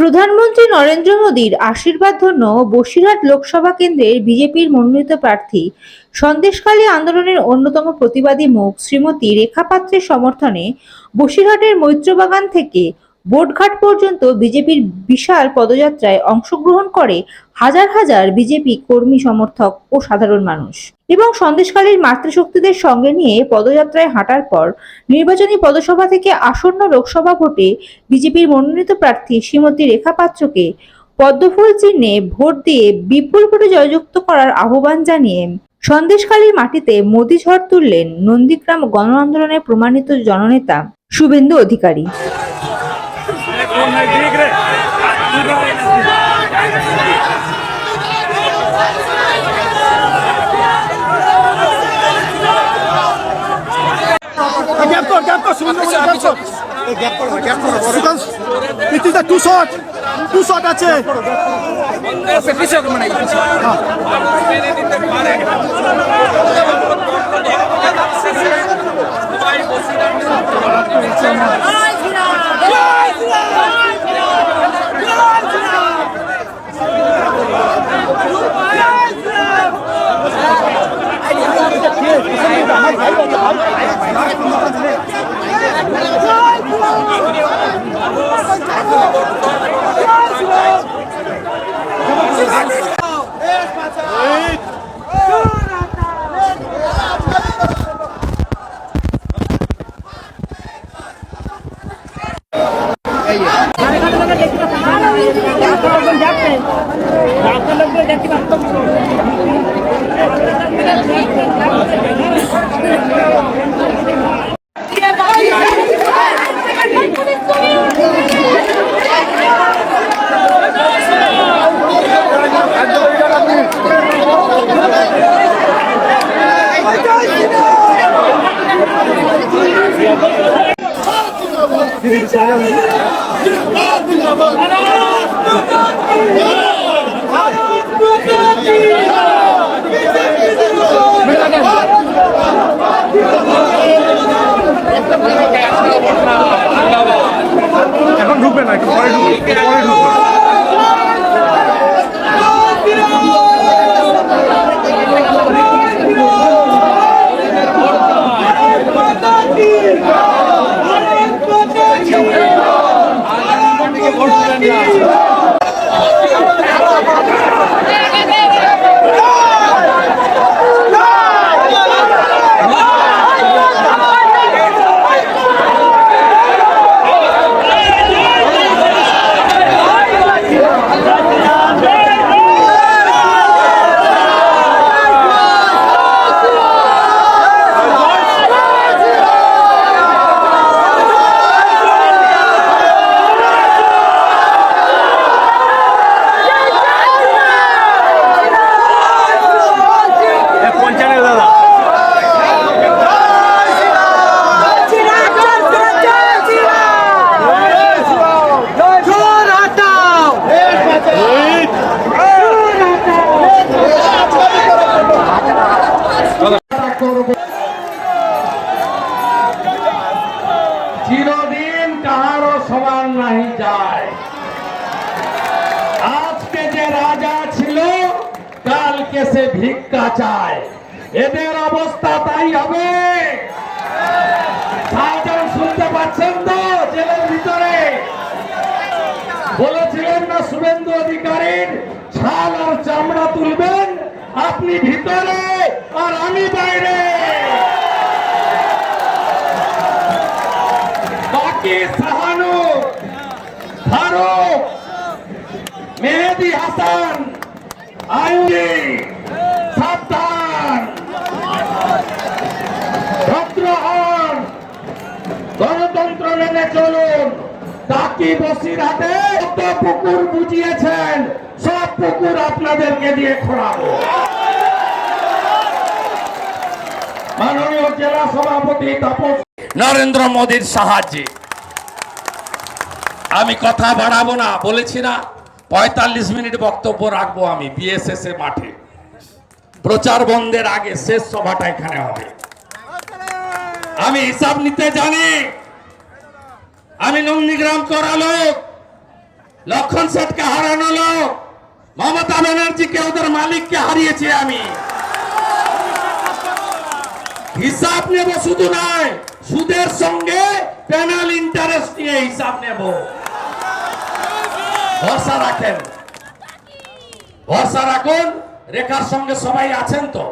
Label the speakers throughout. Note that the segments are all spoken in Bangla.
Speaker 1: প্রধানমন্ত্রী নরেন্দ্র মোদীর আশীর্বাদ ধন্য বসিরহাট লোকসভা কেন্দ্রের বিজেপির মনোনীত প্রার্থী সন্দেশকালী আন্দোলনের অন্যতম প্রতিবাদী মুখ শ্রীমতী রেখা পাত্রের সমর্থনে বসিরহাটের মৈত্রবাগান থেকে বোটঘাট পর্যন্ত বিজেপির বিশাল পদযাত্রায় অংশগ্রহণ করে হাজার হাজার বিজেপি কর্মী, সমর্থক ও সাধারণ মানুষ। এবং সন্দেশখালীর মাতৃশক্তিদের সঙ্গে নিয়ে পদযাত্রায় হাঁটার পর নির্বাচনী পদসভা থেকে আসন্ন লোকসভা ভোটে বিজেপির মনোনীত প্রার্থী শ্রীমতী রেখা পাত্রকে পদ্মফুল চিহ্নে ভোট দিয়ে বিপুল ভোটে জয়যুক্ত করার আহ্বান জানিয়ে সন্দেশখালীর মাটিতে মোদি ঝড় তুললেন নন্দীগ্রাম গণ আন্দোলনের প্রমাণিত জননেতা শুভেন্দু অধিকারী।
Speaker 2: টু শট টু শট আছে জয় শ্রীরাম এখন ঢুকবে না পরে ঢুকবে পরে ঢুকবে।
Speaker 3: Obrigado. ভিক্ষা চায়। এদের অবস্থা তাই হবে। শুনতে পাচ্ছেন তো জেলের ভিতরে? বলেছিলেন না শুভেন্দু অধিকারীর ছাল আর চামড়া তুলবেন, আপনি ভিতরে আর আমি বাইরে। বাকি সাহানু, ফারুক, মেহেদি হাসান আইনি গণতন্ত্র চলুন। তাকি বসির হাতে, কত পুকুর বুঝিয়েছেন, সব পুকুর আপনাদেরকে দিয়ে খোঁড়াবো। মাননীয় জেলা সভাপতি তাপস নরেন্দ্র মোদীর সাহায্যে। আমি কথা বাড়াবো না, বলেছি না, পঁয়তাল্লিশ মিনিট বক্তব্য রাখব আমি বিএসএস এ মাঠে। প্রচার বন্ধের আগে শেষ সভাটা এখানে হবে। আমি হিসাব নিতে জানি আমি নন্দীগ্রাম করা লোক। লক্ষণ সেটকে হারানো লোক। মমতা ব্যানার্জিকে ওদের মালিককে হারিয়েছি আমি। হিসাব নেব শুধু নয় সুদের সঙ্গে প্যানাল ইন্টারেস্ট নিয়ে হিসাব নেব। ভরসা রাখেন। ভরসা রাখুন, রেখার সঙ্গে সবাই আছেন তো?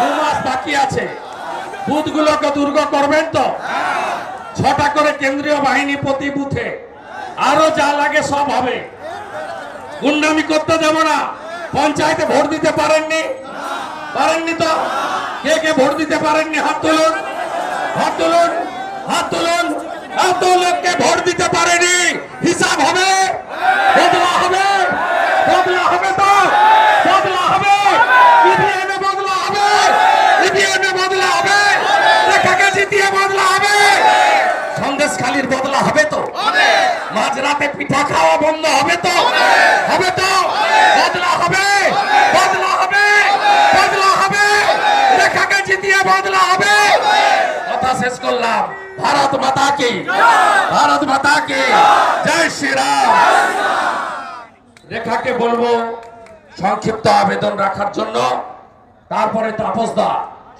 Speaker 3: দু মাস বাকি আছে। বুথগুলোকে দুর্গ করবেন তো? ছটা করে কেন্দ্রীয় বাহিনী প্রতি বুথে। আরও যা লাগে সব হবে। গুন্ডামি করতে যাব না। পঞ্চায়েতে ভোট দিতে পারেননি? পারেননি তো? কে কে ভোট দিতে পারেননি? হাত তুলুন। হাত তুলুন। হাত তুলুন। এত লোককে ভোট দিতে পারেনি? হিসাব হবে বদলা হবে বদলা হবে তো বদলা হবে ইভিএম এ বদলা হবে ইভিএম এ বদলা হবে রেখাকে জিতিয়ে বদলা হবে সন্দেশ খালির বদলা হবে তো মাঝরাতে পিঠা খাওয়া বন্ধ হবে তো হবে তো বদলা হবে বদলা হবে বদলা হবে রেখাকে জিতিয়ে বদলা হবে কথা শেষ করলাম। ভারত মাতা কি ভারত মাতা কি জয় শ্রীরাম। রেখাকে বলব, সংক্ষিপ্ত আবেদন রাখার জন্য। তারপরে তাপসদা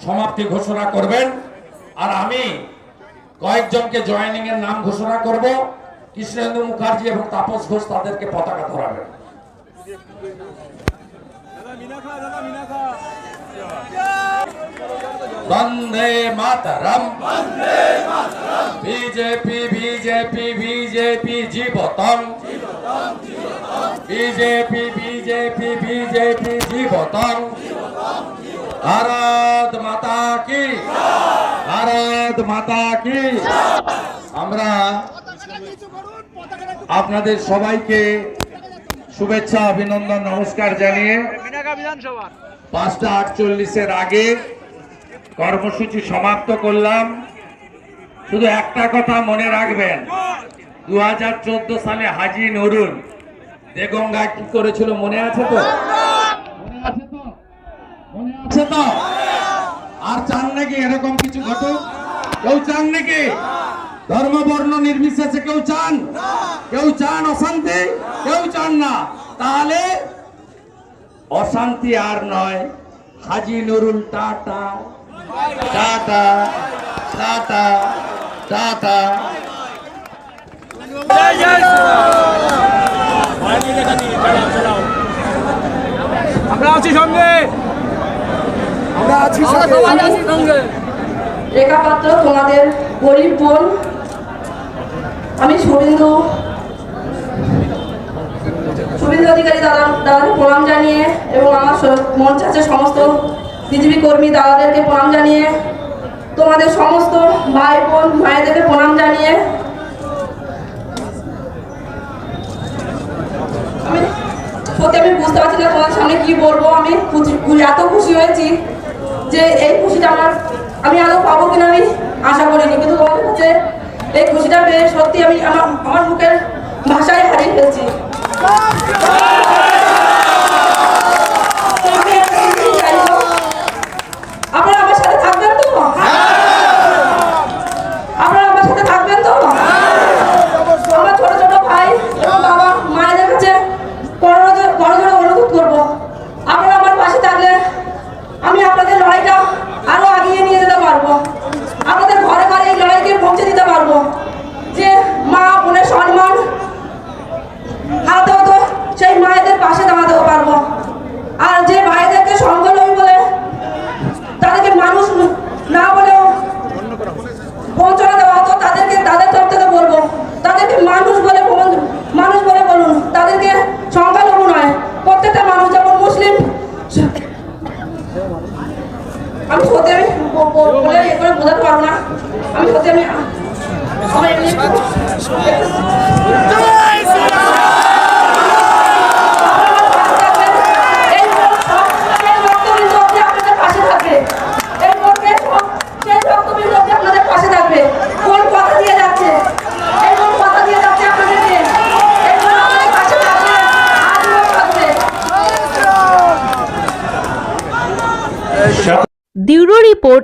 Speaker 3: সমাপ্তি ঘোষণা করবেন। আর আমি কয়েকজনকে জয়েনিং এর নাম ঘোষণা করব। কৃষ্ণেন্দু মুখার্জি এবং তাপস ঘোষ তাদেরকে পতাকা ধরাবেন। বন্দে মাতরম। বিজেপি বিজেপি বিজেপি জীবতম বিজেপি বিজেপি বিজেপি জীবতম ভারত মাতা কি? ভারত মাতা কি? আমরা আপনাদের সবাইকে শুভেচ্ছা অভিনন্দন নমস্কার জানিয়ে পাঁচটা আটচল্লিশের আগে কর্মসূচি সমাপ্ত করলাম। শুধু একটা কথা মনে রাখবেন। দু হাজার চোদ্দ সালে হাজি নুরুল দেগঙ্গা কি করেছিল মনে আছে তো? মনে আছে তো? মনে আছে তো? আর চান নাকি এরকম কিছু ঘটুক? কেউ চান নাকি? ধর্ম, বর্ণ নির্বিশেষে কেউ চান? কেউ চান অশান্তি? কেউ চান না। তাহলে অশান্তি আর নয়। হাজি নুরুল টাটা। টাটা টাটা টাটা
Speaker 2: আমরা আছি সঙ্গে। আমরা আছি সঙ্গে।
Speaker 4: রেখা পাত্র তোমাদের গরিব বোন। আমি শুভেন্দু। শুভেন্দু অধিকারী দাদা দাদাকে প্রণাম জানিয়ে এবং আমার মঞ্চ আছে সমস্ত বিজেপি কর্মী দাদাদেরকে প্রণাম জানিয়ে, তোমাদের সমস্ত ভাই বোন মায়েদেরকে প্রণাম জানিয়ে, আমি সত্যি আমি বুঝতে পারছি না তোমাদের সামনে কি বলব, আমি এত খুশি হয়েছি যে এই খুশিটা আমার, আমি আরও পাবো কিনা আমি আশা করিনি, কিন্তু তোমাদের কাছে এই খুশিটা পেয়ে সত্যি আমি আমার আমার মুখের ভাষায় হারিয়ে ফেলছি আমি একটা জিনিস চাইব, আপনারা আমার সাথে থাকবেন তো আপনারা আমার সাথে থাকবেন তো আমার ছোট ছোট ভাই এবং বাবা মায়েদের কাছে বড় জোর- বড় জোর অনুরোধ করব আপনারা আমার পাশে থাকলে আমি আপনাদের লড়াইটা আরও আগিয়ে নিয়ে যেতে পারব আপনাদের ঘরে ঘরে এই লড়াইকে পৌঁছে দিতে পারব যে মা বোনের সম্মান হাতে হতো সেই মায়েদের পাশে দাঁড়াতে পারব আর যে ভাইদেরকে সংখ্যালঘু বলে তাদেরকে মানুষ না বলেও পৌঁছানো দেওয়া হতো তাদেরকে তাদের তরফ থেকে বলব তাদেরকে মানুষ বলে বলুন- মানুষ বলে বলুন তাদেরকে সংখ্যালঘু নয় প্রত্যেকটা মানুষ যেমন মুসলিম আমি সত্যি আমি ব- ব- বলে এ করে বোঝাতে পারব না আমি সত্যি আমি আমার এমনি একটু- এই সব- সেই ভক্তবৃন্দ অবধি আপনাদের পাশে থাকবে। এই ভোটের সব- সেই ভক্তবৃন্দ অবধি আপনাদের পাশে থাকবে। কোন কথা দিয়ে যাচ্ছে? এই কোন কথা দিয়ে যাচ্ছে আপনাদেরকে? এই কোন আপনাদের পাশে থাকবে, আজীবন থাকবে।
Speaker 1: Bureau report